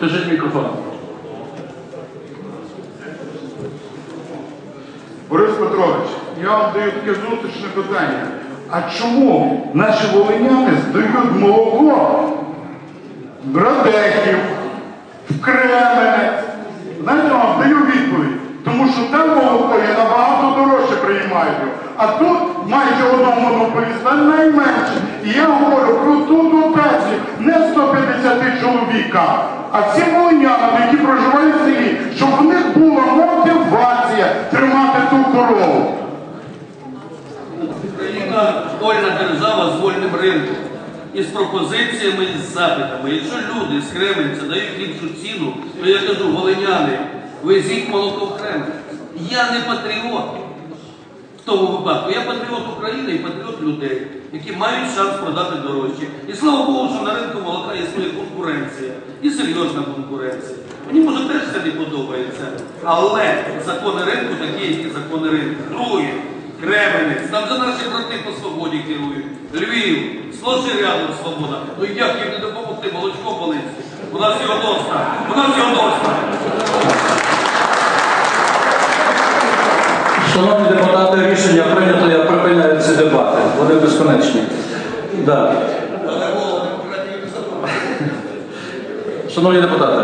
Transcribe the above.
Кажіть мікрофон. Борис Петрович, я вам даю таке зустрічне питання. А чому наші волиняни здають молоко в Радехів, в Кременець? Знаєте, я вам даю відповідь. Тому що там молоко є набагато дорожче приймають. А тут майже одного монополіста найменше. 150 чоловікам, а всім волинянам, які проживають в селі, щоб в них була мотивація тримати ту корову. Україна вольна держава з вольним ринком. І з пропозиціями, і з запитами. Якщо люди з Кременця дають ліпшу ціну, то я кажу, волиняни, везіть молоко в Кремль. Я не патріот тому випадку. Я патріот України і патріот людей, які мають шанс продати дорожче. І слава Богу, що на ринку молока існує конкуренція. І серйозна конкуренція. Мені може теж це не подобається. Але закони ринку такі, які закони ринку. Друге. Кременець, там же наші брати по свободі керують. Львів, сплоши рядом свобода. Ну як їм не допомогти молочко Волинське? У нас його доста. У нас його доста. Шановні депутати, рішення прийнято, я припиняю ці дебати. Вони безконечні. Да. Шановні депутати,